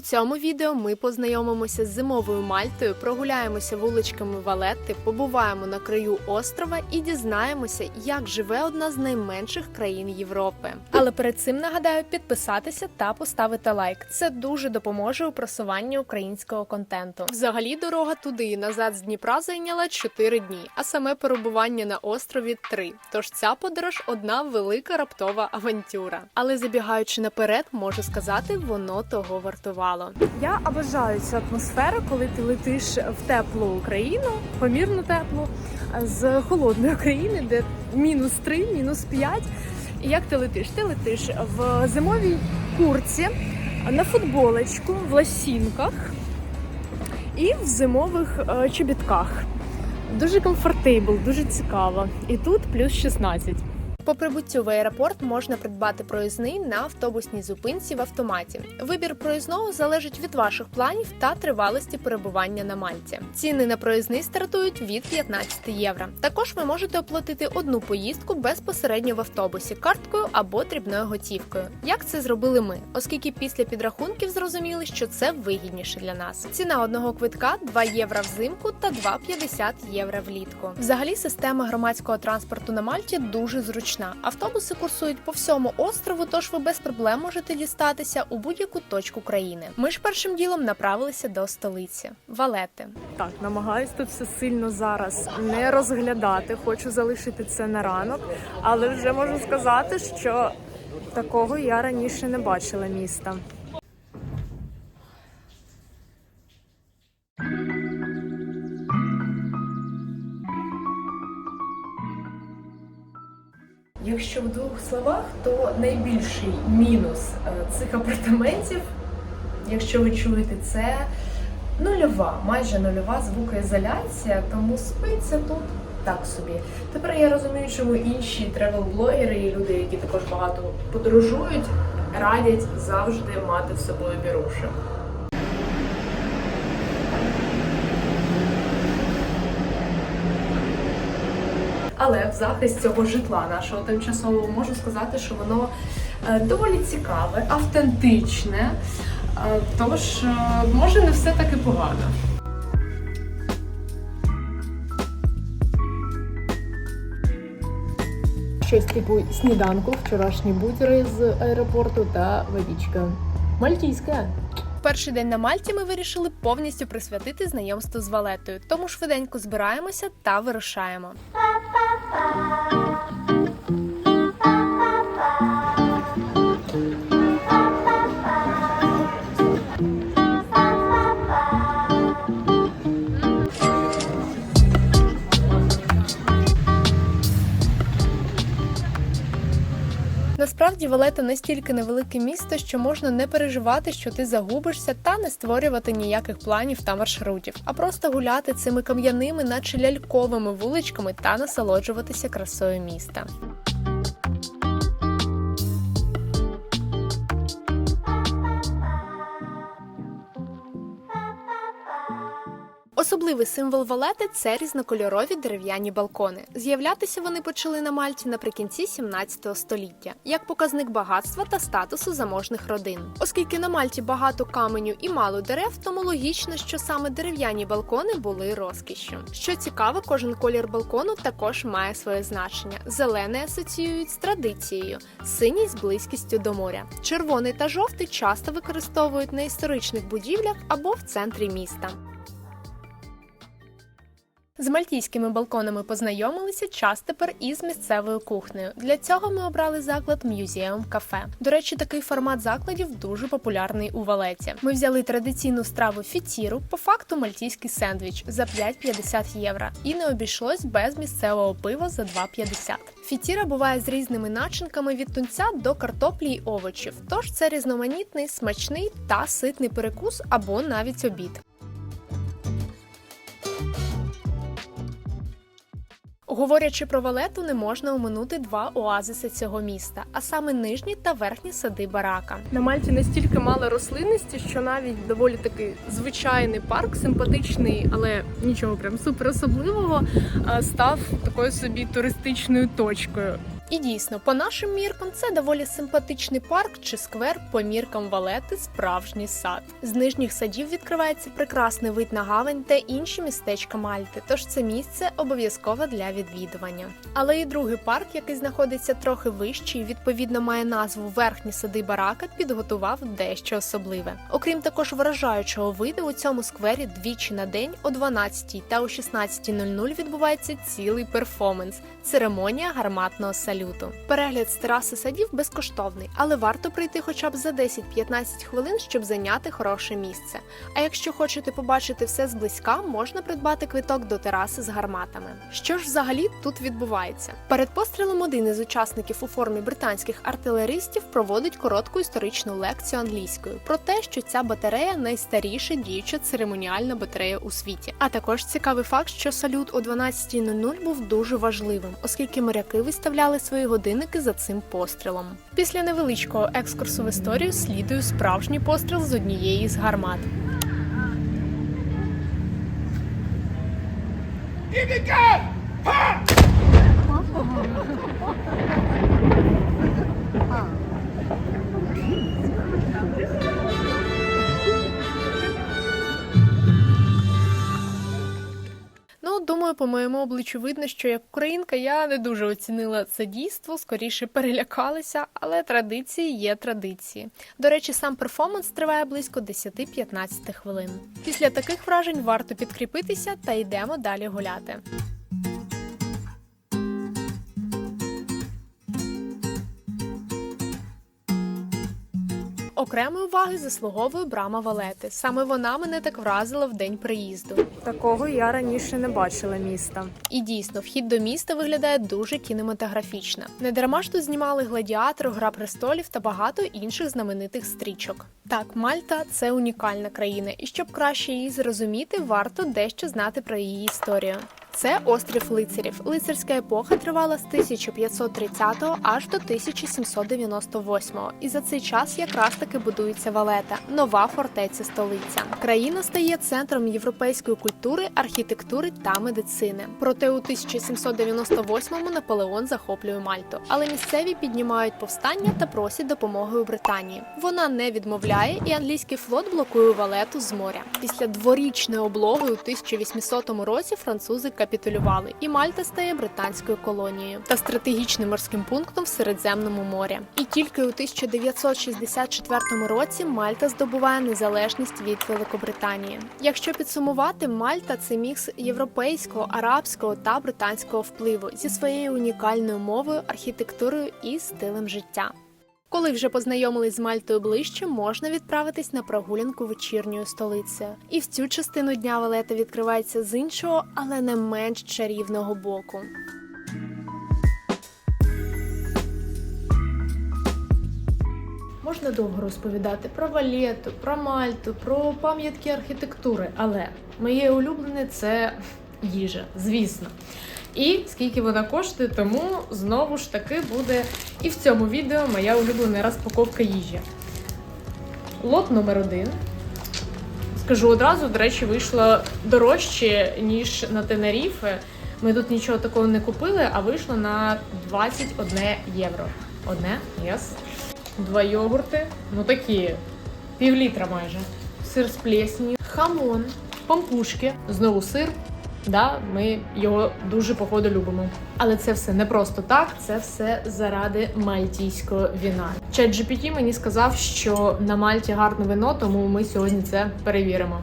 У цьому відео ми познайомимося з зимовою Мальтою, прогуляємося вуличками Валетти, побуваємо на краю острова і дізнаємося, як живе одна з найменших країн Європи. Але перед цим нагадаю підписатися та поставити лайк. Це дуже допоможе у просуванні українського контенту. Взагалі, дорога туди і назад з Дніпра зайняла 4 дні, а саме перебування на острові 3. Тож ця подорож одна велика раптова авантюра. Але забігаючи наперед, можу сказати, воно того вартувало. Я обожаю цю атмосферу, коли ти летиш в теплу Україну, помірно теплу, з холодної країни, де мінус 3, мінус 5. І як ти летиш? Ти летиш в зимовій курці, на футболочку, в лосінках і в зимових е, чобітках. Дуже комфортейбл, дуже цікаво. І тут плюс 16. По прибуттю в аеропорт можна придбати проїзний на автобусній зупинці в автоматі. Вибір проїзного залежить від ваших планів та тривалості перебування на Мальті. Ціни на проїзний стартують від 15 євро. Також ви можете оплатити одну поїздку безпосередньо в автобусі карткою або дрібною готівкою. Як це зробили ми, оскільки після підрахунків зрозуміли, що це вигідніше для нас. Ціна одного квитка 2 євро взимку та 2,50 євро влітку. Взагалі, система громадського транспорту на Мальті дуже зручна. Автобуси курсують по всьому острову, тож ви без проблем можете дістатися у будь-яку точку країни. Ми ж першим ділом направилися до столиці Валети. Так, намагаюсь тут все сильно зараз не розглядати. Хочу залишити це на ранок, але вже можу сказати, що такого я раніше не бачила міста. Якщо в двох словах, то найбільший мінус е, цих апартаментів, якщо ви чуєте, це нульова, майже нульова звукоізоляція, тому спиться тут так собі. Тепер я розумію, чому інші тревел-блогери і люди, які також багато подорожують, радять завжди мати з собою біруші. Але в захист цього житла нашого тимчасового можу сказати, що воно е, доволі цікаве, автентичне. Е, Тож, е, може, не все таки погано. Щось типу сніданку, вчорашні бутери з аеропорту та водичка. Мальтійська. Перший день на Мальті ми вирішили повністю присвятити знайомству з Валетою, тому швиденько збираємося та вирушаємо. Bye. Насправді Валета настільки невелике місто, що можна не переживати, що ти загубишся, та не створювати ніяких планів та маршрутів, а просто гуляти цими кам'яними, наче ляльковими вуличками та насолоджуватися красою міста. Особливий символ Валети це різнокольорові дерев'яні балкони. З'являтися вони почали на Мальті наприкінці 17 століття, як показник багатства та статусу заможних родин. Оскільки на Мальті багато каменю і мало дерев, тому логічно, що саме дерев'яні балкони були розкішшю. Що цікаво, кожен колір балкону також має своє значення. Зелений асоціюють з традицією, синій з близькістю до моря. Червоний та жовтий часто використовують на історичних будівлях або в центрі міста. З мальтійськими балконами познайомилися час тепер із місцевою кухнею. Для цього ми обрали заклад Museum Cafe. До речі, такий формат закладів дуже популярний у Валеті. Ми взяли традиційну страву фітіру, по факту мальтійський сендвіч за 5,50 євро, і не обійшлось без місцевого пива за 2,50. Фітіра буває з різними начинками від тунця до картоплі й овочів. Тож це різноманітний, смачний та ситний перекус або навіть обід. Говорячи про валету, не можна оминути два оазиси цього міста, а саме нижні та верхні сади барака. На Мальті настільки мало рослинності, що навіть доволі такий звичайний парк, симпатичний, але нічого прям супер особливого, став такою собі туристичною точкою. І дійсно, по нашим міркам, це доволі симпатичний парк чи сквер по міркам Валети справжній сад. З нижніх садів відкривається прекрасний вид на гавань та інші містечка Мальти, тож це місце обов'язково для відвідування. Але і другий парк, який знаходиться трохи вище і відповідно має назву Верхні сади Барака, підготував дещо особливе. Окрім також вражаючого виду, у цьому сквері двічі на день о 12 та о 16.00 відбувається цілий перформанс церемонія гарматного салюту. Перегляд з тераси садів безкоштовний, але варто прийти хоча б за 10-15 хвилин, щоб зайняти хороше місце. А якщо хочете побачити все зблизька, можна придбати квиток до тераси з гарматами. Що ж взагалі тут відбувається? Перед пострілом один із учасників у формі британських артилеристів проводить коротку історичну лекцію англійською про те, що ця батарея найстаріша діюча церемоніальна батарея у світі. А також цікавий факт, що салют о 12.00 був дуже важливим, оскільки моряки виставляли свої годинники за цим пострілом. Після невеличкого екскурсу в історію слідує справжній постріл з однієї з гармат. Думаю, по моєму обличчю видно, що як українка я не дуже оцінила це дійство, скоріше перелякалася, але традиції є традиції. До речі, сам перформанс триває близько 10-15 хвилин. Після таких вражень варто підкріпитися та йдемо далі гуляти. Окремої уваги заслуговує брама Валети. Саме вона мене так вразила в день приїзду. Такого я раніше не бачила міста. І дійсно, вхід до міста виглядає дуже кінематографічно. Не дарма ж тут знімали гладіатор, гра престолів та багато інших знаменитих стрічок. Так, Мальта це унікальна країна, і щоб краще її зрозуміти, варто дещо знати про її історію. Це острів лицарів. Лицарська епоха тривала з 1530 аж до 1798. І за цей час якраз таки будується Валета, нова фортеця столиця. Країна стає центром європейської культури, архітектури та медицини. Проте у 1798-му Наполеон захоплює Мальту, але місцеві піднімають повстання та просять допомоги у Британії. Вона не відмовляє, і англійський флот блокує Валету з моря. Після дворічної облоги у 1800 році французи капітулювали, і Мальта стає британською колонією та стратегічним морським пунктом в Середземному морі. І тільки у 1964 році Мальта здобуває незалежність від Великобританії. Якщо підсумувати, Мальта це мікс європейського, арабського та британського впливу зі своєю унікальною мовою, архітектурою і стилем життя. Коли вже познайомились з Мальтою ближче, можна відправитись на прогулянку вечірньою столицею. І в цю частину дня Валета відкривається з іншого, але не менш чарівного боку. Можна довго розповідати про Валету, про Мальту, про пам'ятки архітектури, але моє улюблене це їжа, звісно. І скільки вона коштує, тому знову ж таки буде і в цьому відео моя улюблена розпаковка їжі. Лот номер один. Скажу одразу, до речі, вийшло дорожче, ніж на Тенеріфе. Ми тут нічого такого не купили, а вийшло на 21 євро. Одне, yes. Два йогурти, ну такі, пів літра майже. Сир з плесні, хамон, пампушки, знову сир. Да, ми його дуже походу любимо. Але це все не просто так, це все заради мальтійського віна. Чат GPT мені сказав, що на Мальті гарне вино, тому ми сьогодні це перевіримо.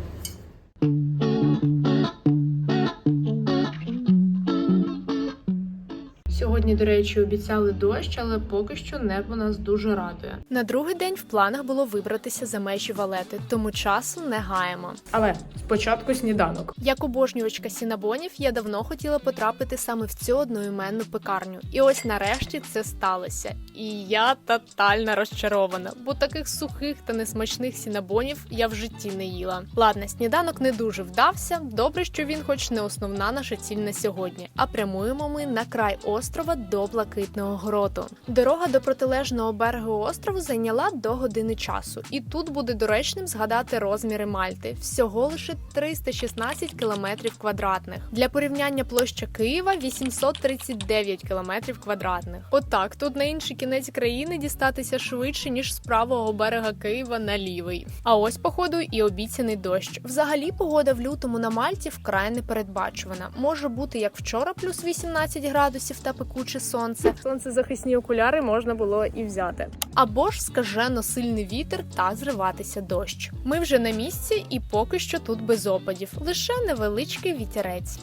Сьогодні, до речі, обіцяли дощ, але поки що небо нас дуже радує. На другий день в планах було вибратися за межі валети, тому часу не гаємо. Але спочатку сніданок. Як обожнювачка сінабонів, я давно хотіла потрапити саме в цю одноіменну пекарню. І ось нарешті це сталося. І я тотально розчарована, бо таких сухих та несмачних сінабонів я в житті не їла. Ладно, сніданок не дуже вдався. Добре, що він, хоч не основна наша ціль на сьогодні. А прямуємо ми на край острова до блакитного гроту. Дорога до протилежного берегу острову зайняла до години часу, і тут буде доречним згадати розміри Мальти всього лише 316 кілометрів квадратних. Для порівняння площа Києва 839 кілометрів квадратних. Отак, тут на інший кінець країни дістатися швидше ніж з правого берега Києва на лівий. А ось, походу, і обіцяний дощ. Взагалі, погода в лютому на Мальті вкрай непередбачувана. Може бути як вчора, плюс 18 градусів та пекуче сонце. Сонцезахисні окуляри можна було і взяти. Або ж скажено сильний вітер та зриватися дощ. Ми вже на місці, і поки що тут без опадів, лише невеличкий вітерець.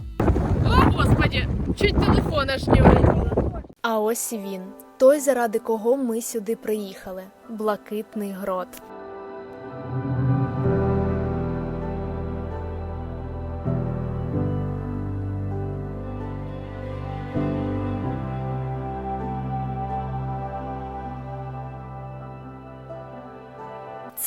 О, господі, чуть телефон аж не. А ось і він, той, заради кого ми сюди приїхали блакитний грот.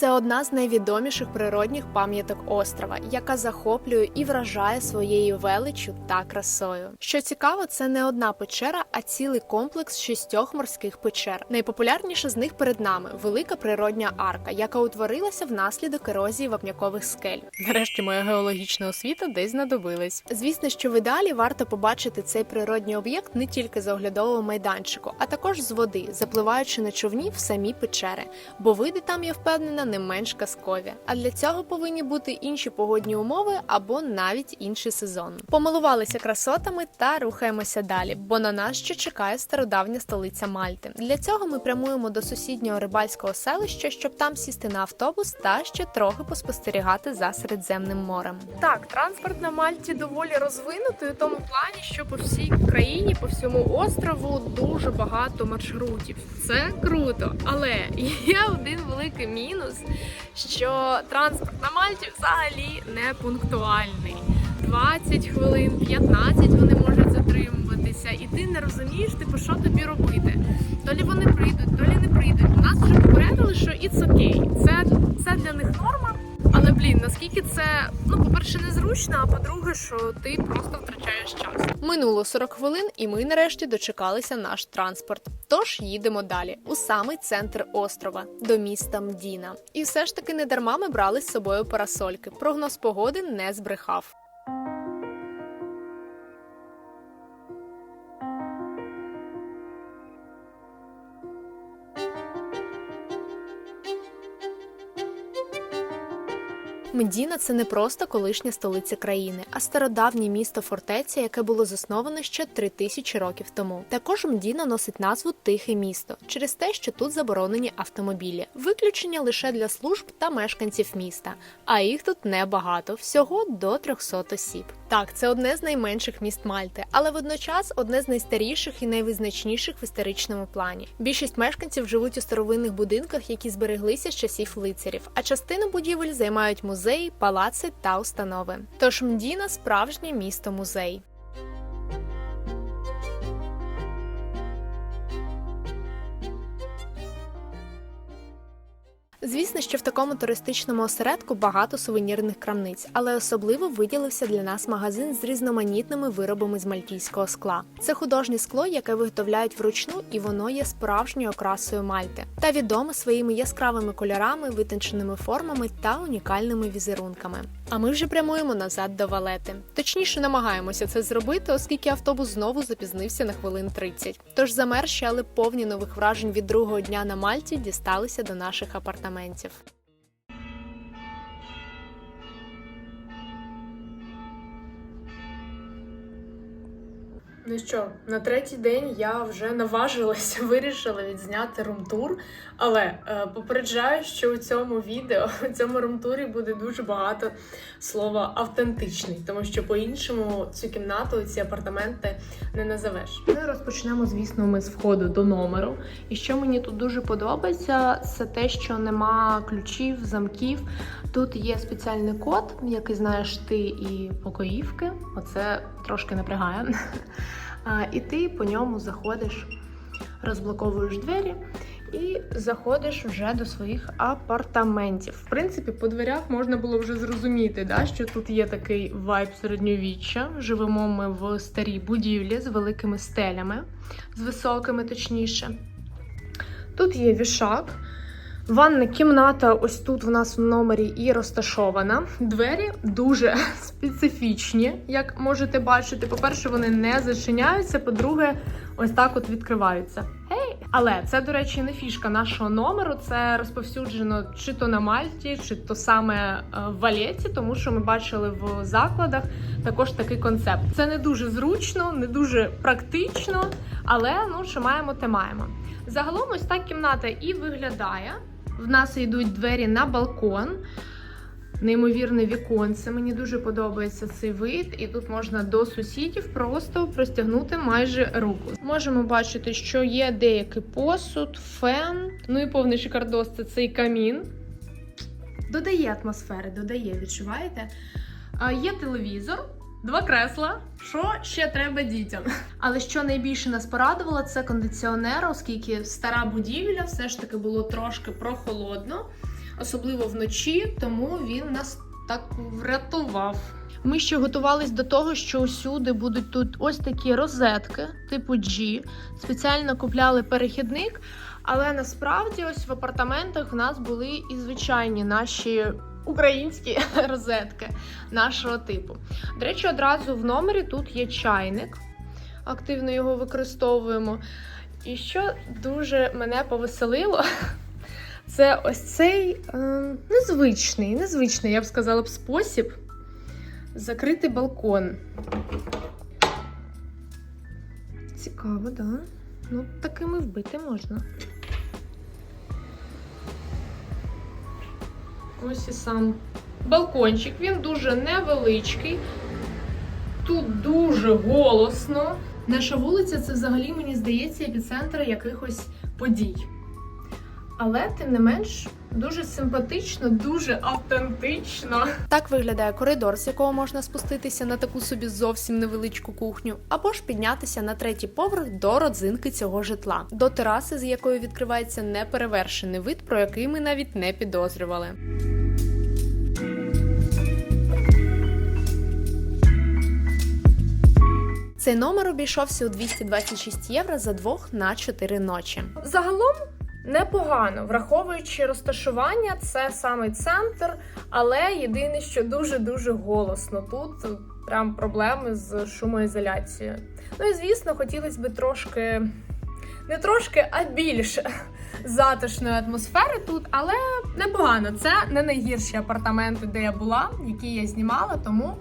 Це одна з найвідоміших природних пам'яток острова, яка захоплює і вражає своєю величчю та красою. Що цікаво, це не одна печера, а цілий комплекс шістьох морських печер. Найпопулярніша з них перед нами велика природня арка, яка утворилася внаслідок ерозії вапнякових скель. Нарешті моя геологічна освіта десь знадобилась. Звісно, що в ідеалі варто побачити цей природній об'єкт не тільки з оглядового майданчику, а також з води, запливаючи на човні в самі печери, бо види там я впевнена не менш казкові. А для цього повинні бути інші погодні умови або навіть інший сезон. Помилувалися красотами та рухаємося далі, бо на нас ще чекає стародавня столиця Мальти. Для цього ми прямуємо до сусіднього рибальського селища, щоб там сісти на автобус та ще трохи поспостерігати за Середземним морем. Так, транспорт на Мальті доволі розвинутий у тому плані, що по всій країні, по всьому острову дуже багато маршрутів. Це круто, але є один великий мінус, що транспорт на Мальті взагалі не пунктуальний. 20 хвилин, 15 вони можуть затримуватися, і ти не розумієш, типу, що тобі робити. То лі вони прийдуть, то лі не прийдуть. Нас вже попередили, що it's okay. Це, це для них норма. Але блін, наскільки це ну, по-перше, незручно, а по-друге, що ти просто втрачаєш час. Минуло 40 хвилин, і ми нарешті дочекалися наш транспорт. Тож їдемо далі у самий центр острова до міста Мдіна. І все ж таки не дарма ми брали з собою парасольки. Прогноз погоди не збрехав. Медіна це не просто колишня столиця країни, а стародавнє місто фортеця, яке було засноване ще три тисячі років тому. Також Мдіна носить назву Тихе місто через те, що тут заборонені автомобілі. Виключення лише для служб та мешканців міста, а їх тут небагато, всього до 300 осіб. Так, це одне з найменших міст Мальти, але водночас одне з найстаріших і найвизначніших в історичному плані. Більшість мешканців живуть у старовинних будинках, які збереглися з часів лицарів, а частину будівель займають музеї, палаци та установи. Тож Мдіна справжнє місто музей. Звісно, що в такому туристичному осередку багато сувенірних крамниць, але особливо виділився для нас магазин з різноманітними виробами з мальтійського скла. Це художнє скло, яке виготовляють вручну, і воно є справжньою окрасою Мальти та відоме своїми яскравими кольорами, витонченими формами та унікальними візерунками. А ми вже прямуємо назад до Валети. Точніше, намагаємося це зробити, оскільки автобус знову запізнився на хвилин 30. Тож замерші, але повні нових вражень від другого дня на Мальті дісталися до наших апартаментів апартаментів. Ну що, на третій день я вже наважилася, вирішила відзняти румтур. Але е, попереджаю, що у цьому відео, у цьому румтурі буде дуже багато слова автентичний, тому що по-іншому цю кімнату, ці апартаменти не назовеш. І розпочнемо, звісно, ми з входу до номеру. І що мені тут дуже подобається, це те, що нема ключів, замків. Тут є спеціальний код, який знаєш ти і покоївки. Оце трошки напрягає. І ти по ньому заходиш, розблоковуєш двері і заходиш вже до своїх апартаментів. В принципі, по дверях можна було вже зрозуміти, да, що тут є такий вайб середньовіччя. Живемо ми в старій будівлі з великими стелями, з високими, точніше. Тут є вішак. Ванна кімната ось тут в нас в номері і розташована. Двері дуже специфічні, як можете бачити. По-перше, вони не зачиняються. По-друге, ось так от відкриваються. Гей! Але це, до речі, не фішка нашого номеру. Це розповсюджено чи то на Мальті, чи то саме е, в Валеті, тому що ми бачили в закладах також такий концепт. Це не дуже зручно, не дуже практично, але ну що маємо, те маємо. Загалом ось так кімната і виглядає. В нас йдуть двері на балкон. Неймовірне віконце. Мені дуже подобається цей вид, і тут можна до сусідів просто простягнути майже руку. Можемо бачити, що є деякий посуд, фен. Ну і повний шикардос це цей камін. Додає атмосфери, додає, відчуваєте? Є телевізор, два кресла. Що ще треба дітям? Але що найбільше нас порадувало, це кондиціонер, оскільки стара будівля все ж таки було трошки прохолодно, особливо вночі, тому він нас так врятував. Ми ще готувались до того, що усюди будуть тут ось такі розетки, типу G. Спеціально купляли перехідник, але насправді ось в апартаментах в нас були і звичайні наші українські розетки нашого типу. До речі, одразу в номері тут є чайник. Активно його використовуємо. І що дуже мене повеселило, це ось цей е, незвичний, незвичний, я б сказала б, спосіб закрити балкон. Цікаво, так? Да? Ну, такими вбити можна. Ось і сам балкончик. Він дуже невеличкий. Тут дуже голосно. Наша вулиця це взагалі, мені здається, епіцентр якихось подій. Але, тим не менш, дуже симпатично, дуже автентично. Так виглядає коридор, з якого можна спуститися на таку собі зовсім невеличку кухню, або ж піднятися на третій поверх до родзинки цього житла, до тераси, з якої відкривається неперевершений вид, про який ми навіть не підозрювали. Цей номер обійшовся у 226 євро за двох на 4 ночі. Загалом непогано, враховуючи розташування, це саме центр, але єдине, що дуже дуже голосно тут. Прям проблеми з шумоізоляцією. Ну і звісно, хотілося б трошки, не трошки, а більше затишної атмосфери тут, але непогано. Це не найгірші апартаменти, де я була, які я знімала, тому.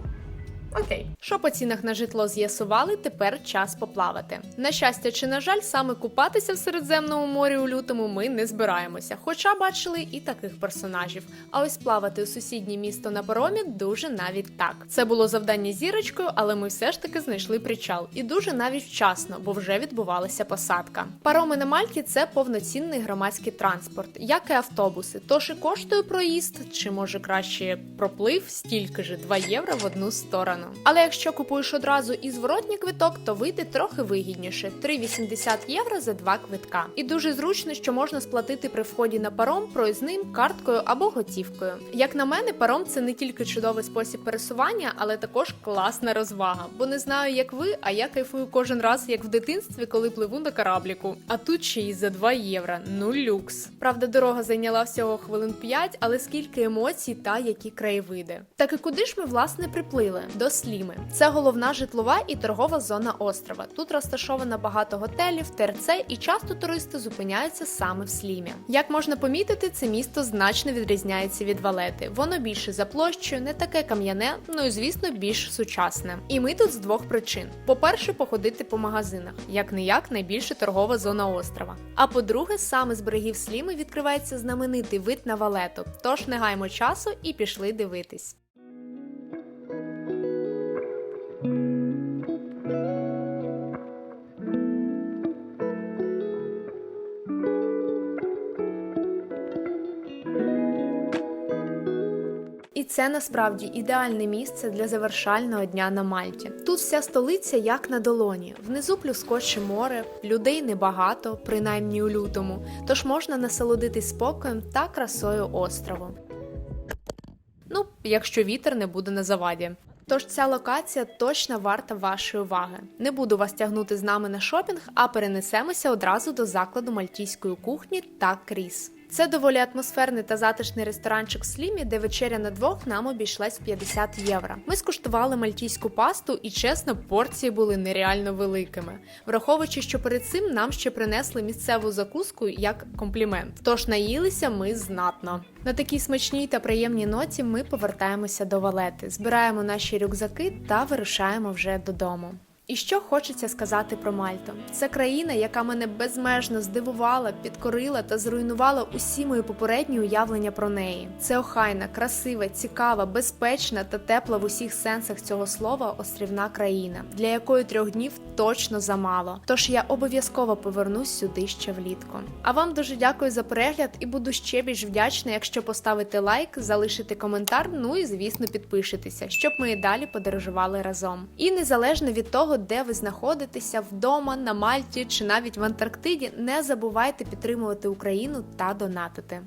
Окей, що по цінах на житло з'ясували, тепер час поплавати. На щастя чи на жаль, саме купатися в Середземному морі у лютому ми не збираємося, хоча бачили і таких персонажів. А ось плавати у сусіднє місто на паромі дуже навіть так. Це було завдання зірочкою, але ми все ж таки знайшли причал і дуже навіть вчасно, бо вже відбувалася посадка. Пароми на Мальті це повноцінний громадський транспорт, як і автобуси. Тож і коштує проїзд, чи може краще проплив стільки ж 2 євро в одну сторону. Але якщо купуєш одразу і зворотній квиток, то вийде трохи вигідніше 3,80 євро за два квитка. І дуже зручно, що можна сплатити при вході на паром проїзним, карткою або готівкою. Як на мене, паром це не тільки чудовий спосіб пересування, але також класна розвага. Бо не знаю, як ви, а я кайфую кожен раз, як в дитинстві, коли пливу на корабліку. А тут ще й за 2 євро. Ну люкс. Правда, дорога зайняла всього хвилин 5, але скільки емоцій та які краєвиди. Так і куди ж ми власне приплили? До Сліми. Це головна житлова і торгова зона острова. Тут розташовано багато готелів, ТРЦ і часто туристи зупиняються саме в Слімі. Як можна помітити, це місто значно відрізняється від Валети. Воно більше за площею, не таке кам'яне, ну і звісно більш сучасне. І ми тут з двох причин: по-перше, походити по магазинах, як не як найбільша торгова зона острова. А по-друге, саме з берегів Сліми відкривається знаменитий вид на Валету. Тож не гаймо часу і пішли дивитись. Це насправді ідеальне місце для завершального дня на Мальті. Тут вся столиця як на долоні. Внизу плюскоче море, людей небагато, принаймні у лютому, тож можна насолодитись спокоєм та красою острову. Ну, якщо вітер не буде на заваді. Тож ця локація точно варта вашої уваги. Не буду вас тягнути з нами на шопінг, а перенесемося одразу до закладу мальтійської кухні та кріс. Це доволі атмосферний та затишний ресторанчик в Слімі, де вечеря на двох нам обійшлась в 50 євро. Ми скуштували мальтійську пасту, і чесно, порції були нереально великими, враховуючи, що перед цим нам ще принесли місцеву закуску як комплімент. Тож наїлися ми знатно. На такій смачній та приємній ноті ми повертаємося до валети, збираємо наші рюкзаки та вирушаємо вже додому. І що хочеться сказати про Мальту? Це країна, яка мене безмежно здивувала, підкорила та зруйнувала усі мої попередні уявлення про неї. Це охайна, красива, цікава, безпечна та тепла в усіх сенсах цього слова острівна країна, для якої трьох днів точно замало. Тож я обов'язково повернусь сюди ще влітку. А вам дуже дякую за перегляд і буду ще більш вдячна, якщо поставите лайк, залишите коментар, ну і звісно підпишетеся, щоб ми і далі подорожували разом. І незалежно від де ви знаходитеся вдома, на Мальті чи навіть в Антарктиді, не забувайте підтримувати Україну та донатити.